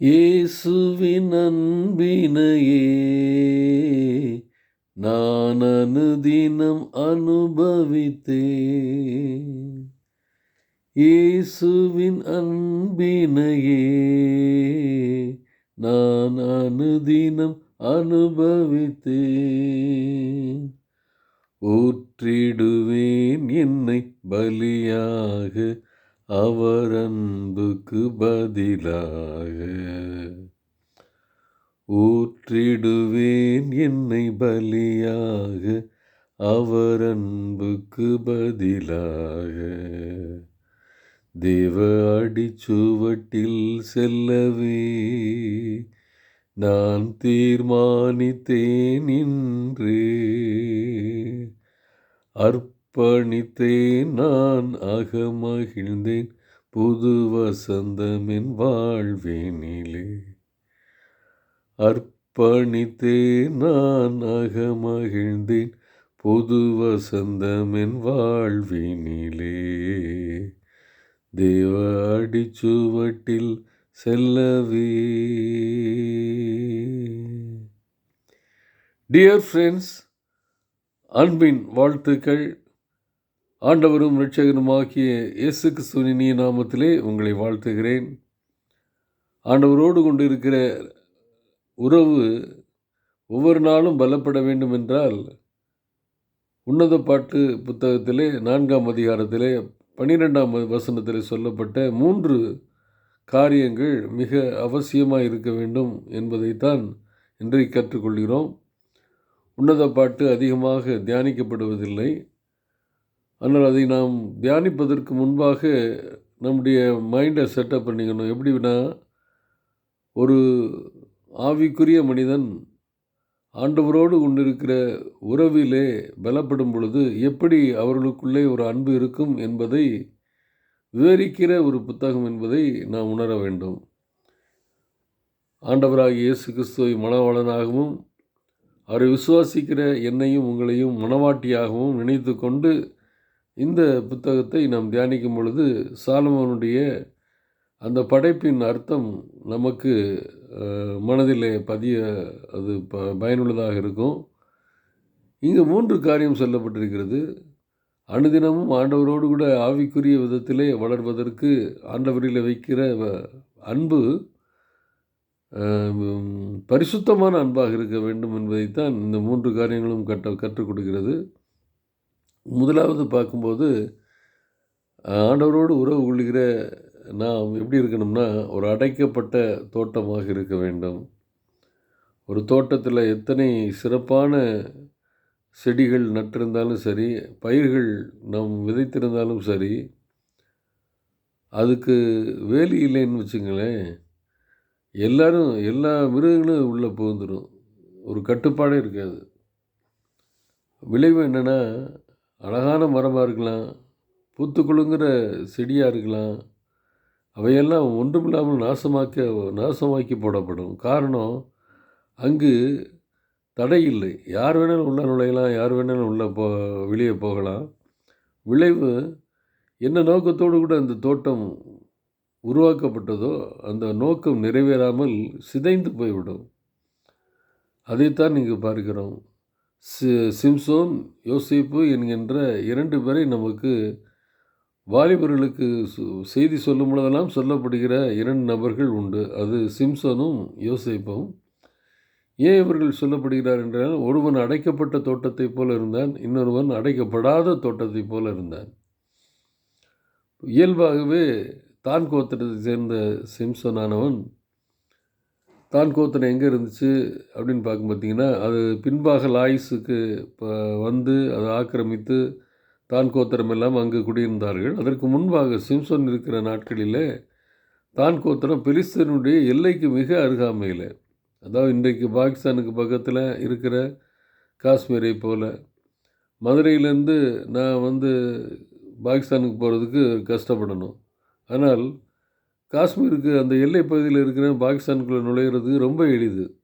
இயேசுவின் அன்பினையே நான் அனுதினம் அனுபவித்தேன். இயேசுவின் அன்பினையே நான் அனுதினம் அனுபவித்தேன். ஊற்றிடுவேன் என்னை பலியாக அவர் அன்புக்கு பதிலாக ஊற்றிடுவேன் என்னை பலியாக அவர் அன்புக்கு பதிலாக. தேவ அடிச்சுவட்டில் செல்லவே நான் தீர்மானித்தேன் இன்று. அற்ப பணித்தேன் நான் அகமகிழ்ந்தேன். புது வசந்தமின் வாழ்வேனிலே. அர்ப்பணித்தேன் நான் அகமகிழ்ந்தேன். புது வசந்தமின் வாழ்வினிலே. தேவ அடிச்சுவட்டில் செல்லவே. டியர் ஃப்ரெண்ட்ஸ் அன்பின் வாழ்த்துக்கள். ஆண்டவரும் ரட்சகனுமாகிய இயேசு கிறிஸ்துவின் நாமத்திலே உங்களை வாழ்த்துகிறேன். ஆண்டவரோடு கொண்டிருக்கிற உறவு ஒவ்வொரு நாளும் பலப்பட வேண்டும் என்றால் உன்னத பாட்டு புத்தகத்திலே நான்காம் அதிகாரத்திலே பன்னிரெண்டாம் வசனத்தில் சொல்லப்பட்ட மூன்று காரியங்கள் மிக அவசியமாக இருக்க வேண்டும் என்பதைத்தான் இன்றைக்கு கற்றுக்கொள்கிறோம். உன்னத பாட்டு அதிகமாக தியானிக்கப்படுவதில்லை. ஆனால் அதை நாம் தியானிப்பதற்கு முன்பாக நம்முடைய மைண்டை செட்டப் பண்ணிக்கணும். எப்படின்னா ஒரு ஆவிக்குரிய மனிதன் ஆண்டவரோடு கொண்டிருக்கிற உறவிலே பலப்படும் பொழுது எப்படி அவர்களுக்குள்ளே ஒரு அன்பு இருக்கும் என்பதை விவரிக்கிற ஒரு புத்தகம் என்பதை நாம் உணர வேண்டும். ஆண்டவராகிய இயேசு கிறிஸ்துவை மனவாளனாகவும் அவரை விசுவாசிக்கிற என்னையும் உங்களையும் மனவாட்டியாகவும் நினைத்து கொண்டு இந்த புத்தகத்தை நாம் தியானிக்கும் பொழுது சாலமோனுடைய அந்த படைப்பின் அர்த்தம் நமக்கு மனதிலே பதிய அது ப பயனுள்ளதாக இருக்கும். இங்கு மூன்று காரியம் சொல்லப்பட்டிருக்கிறது. அனுதினமும் ஆண்டவரோடு கூட ஆவிக்குரிய விதத்திலே வளர்வதற்கு ஆண்டவரில் வைக்கிற அன்பு பரிசுத்தமான அன்பாக இருக்க வேண்டும் என்பதைத்தான் இந்த மூன்று காரியங்களும் கட்ட கற்றுக் கொடுக்கிறது. முதலாவது பார்க்கும்போது ஆண்டவரோடு உறவு கொள்கிற நாம் எப்படி இருக்கணும்னா ஒரு அடைக்கப்பட்ட தோட்டமாக இருக்க வேண்டும். ஒரு தோட்டத்தில் எத்தனை சிறப்பான செடிகள் நட்டிருந்தாலும் சரி பயிர்கள் நாம் விதைத்திருந்தாலும் சரி அதுக்கு வேலி இல்லைன்னு வச்சுங்களேன் எல்லோரும் எல்லா மிருகங்களும் உள்ளே புகுந்துடும் ஒரு கட்டுப்பாடே இருக்காது. விளைவு என்னென்னா அழகான மரமாக இருக்கலாம் பூத்துக்குழுங்கிற செடியாக இருக்கலாம். அவையெல்லாம் ஒன்றுமில்லாமல் நாசமாக்க நாசமாக்கி போடப்படும். காரணம் அங்கு தடை இல்லை. யார் வேணாலும் உள்ளே நுழையலாம் யார் வேணாலும் உள்ளே போ வெளியே போகலாம். விளைவு என்ன நோக்கத்தோடு கூட அந்த தோட்டம் உருவாக்கப்பட்டதோ அந்த நோக்கம் நிறைவேறாமல் சிதைந்து போய்விடும். அதைத்தான் நீங்கள் பார்க்கிறோம். சி சிம்சோன் யோசிப்பு என்கின்ற இரண்டு பேரை நமக்கு வாலிபர்களுக்கு செய்தி சொல்லும் பொழுதெல்லாம் சொல்லப்படுகிற இரண்டு நபர்கள் உண்டு. அது சிம்சனும் யோசிப்பும். ஏன் இவர்கள் சொல்லப்படுகிறார் என்றால் ஒருவன் அடைக்கப்பட்ட தோட்டத்தைப் போல இருந்தான் இன்னொருவன் அடைக்கப்படாத தோட்டத்தைப் போல இருந்தான். இயல்பாகவே தான் கோத்திரத்தை சேர்ந்த சிம்சனானவன் தான் கோத்தனை எங்கே இருந்துச்சு அப்படின்னு பார்க்கும் பார்த்தீங்கன்னா அது பின்பாக லாயிஸுக்கு இப்போ வந்து அதை ஆக்கிரமித்து தான் கோத்திரம் எல்லாம் அங்கு குடியிருந்தார்கள். அதற்கு முன்பாக சிம்சன் இருக்கிற நாட்களில் தான் கோத்திரம் பெலிஸ்தீனுடைய எல்லைக்கு மிக அருகாமையில் அதாவது இன்றைக்கு பாகிஸ்தானுக்கு பக்கத்தில் இருக்கிற காஷ்மீரை போல் மதுரையிலேருந்து நான் வந்து பாகிஸ்தானுக்கு போகிறதுக்கு கஷ்டப்படணும். ஆனால் காஷ்மீருக்கு அந்த எல்லை பகுதியில் இருக்கிற பாகிஸ்தானுக்குள்ளே நுழையிறது ரொம்ப எளிது.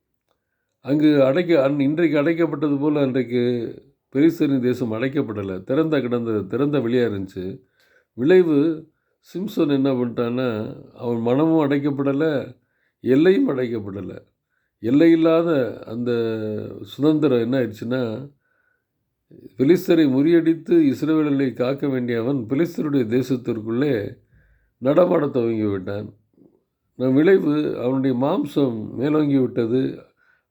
அங்கு அடைக்க அன் இன்றைக்கு அடைக்கப்பட்டது போல் அன்றைக்கு பெரிசரின் தேசம் அடைக்கப்படலை. திறந்த கிடந்த திறந்த வெளியாக இருந்துச்சு. விளைவு சிம்சன் என்ன பண்ணிட்டான்னா அவன் மனமும் அடைக்கப்படலை எல்லையும் அடைக்கப்படலை. எல்லையில்லாத அந்த சுதந்திரம் என்ன ஆயிடுச்சுன்னா பிலிஸ்தரை முறியடித்து இஸ்ரேலை காக்க வேண்டியவன் பிலிஸ்தருடைய தேசத்திற்குள்ளே நடமாட துவங்கி விட்டான் நம் விளைவு அவனுடைய மாம்சம் மேலோங்கி விட்டது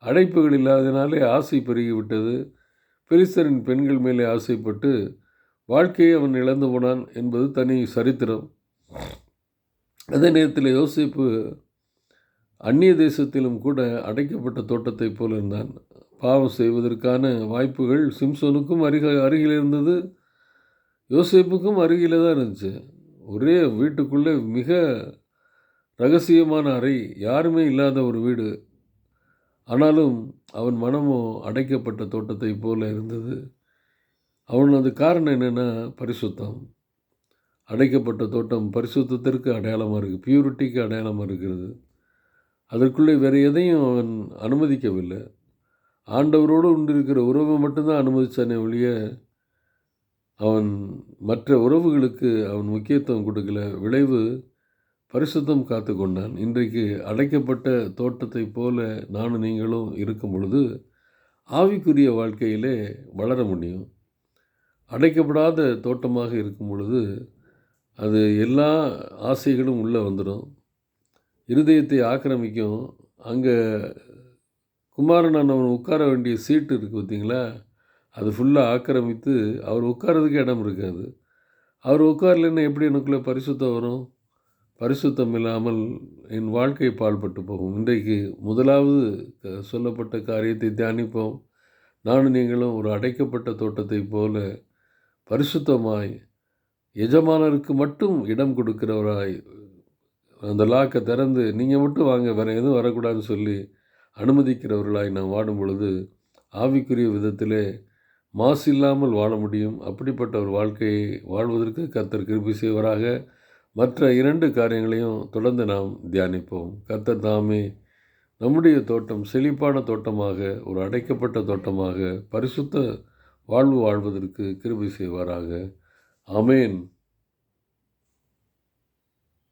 அடைப்புகள் இல்லாதனாலே ஆசை பெருகிவிட்டது. பெரிசரின் பெண்கள் மேலே ஆசைப்பட்டு வாழ்க்கையை அவன் இழந்து போனான் என்பது தனி சரித்திரம். அதே நேரத்தில் யோசிப்பு அந்நிய தேசத்திலும் கூட அடைக்கப்பட்ட தோட்டத்தைப் போல இருந்தான். பாவம் செய்வதற்கான வாய்ப்புகள் சிம்சோனுக்கும் அருக அருகில் இருந்தது. யோசிப்புக்கும் அருகில் தான் இருந்துச்சு. ஒரே வீட்டுக்குள்ளே மிக ரகசியமான அறை யாருமே இல்லாத ஒரு வீடு. ஆனாலும் அவன் மனமோ அடைக்கப்பட்ட தோட்டத்தை போல இருந்தது. அவனது காரணம் என்னென்னா பரிசுத்தம். அடைக்கப்பட்ட தோட்டம் பரிசுத்தத்திற்கு அடையாளமாக இருக்குது பியூரிட்டிக்கு அடையாளமாக இருக்கிறது. அதற்குள்ளே வேறு எதையும் அவன் அனுமதிக்கவில்லை. ஆண்டவரோடு உண்டிருக்கிற உறவை மட்டும்தான் அனுமதித்தானே ஒழிய அவன் மற்ற உறவுகளுக்கு அவன் முக்கியத்துவம் கொடுக்கல. விளைவு பரிசுத்தம் காத்து கொண்டான் இன்றைக்கு அடைக்கப்பட்ட தோட்டத்தை போல நானும் நீங்களும் இருக்கும் பொழுது ஆவிக்குரிய வாழ்க்கையிலே வளர முடியும். அடைக்கப்படாத தோட்டமாக இருக்கும் பொழுது அது எல்லா ஆசைகளும் உள்ளே வந்துடும் இருதயத்தை ஆக்கிரமிக்கும். அங்கே குமாரன் அவன் உட்கார வேண்டிய சீட்டு இருக்குது பார்த்தீங்களா அது ஃபுல்லாக ஆக்கிரமித்து அவர் உட்காரதுக்கு இடம் இருக்காது. அவர் உட்காரலன்னா எப்படி எனக்குள்ளே பரிசுத்தம் வரும்? பரிசுத்தம் இல்லாமல் என் வாழ்க்கை பாழ்பட்டு போகும். இன்றைக்கு முதலாவது சொல்லப்பட்ட காரியத்தை தியானிப்போம். நானும் நீங்களும் ஒரு அடைக்கப்பட்ட தோட்டத்தை போல பரிசுத்தமாய் எஜமானருக்கு மட்டும் இடம் கொடுக்கிறவராய் அந்த லாக்கை திறந்து நீங்கள் மட்டும் வாங்க வேறு எதுவும் வரக்கூடாதுன்னு சொல்லி அனுமதிக்கிறவர்களாய் நாம் வாடும் பொழுது ஆவிக்குரிய விதத்திலே மாசு இல்லாமல் வாழ முடியும். அப்படிப்பட்ட ஒரு வாழ்க்கையை வாழ்வதற்கு கர்த்தர் கிருபி செய்வராக. மற்ற இரண்டு காரியங்களையும் தொடர்ந்து நாம் தியானிப்போம். கர்த்தர் தாமே நம்முடைய தோட்டம் செழிப்பான தோட்டமாக ஒரு அடைக்கப்பட்ட தோட்டமாக பரிசுத்த வாழ்வு வாழ்வதற்கு கிருபி செய்வாராக. அமேன்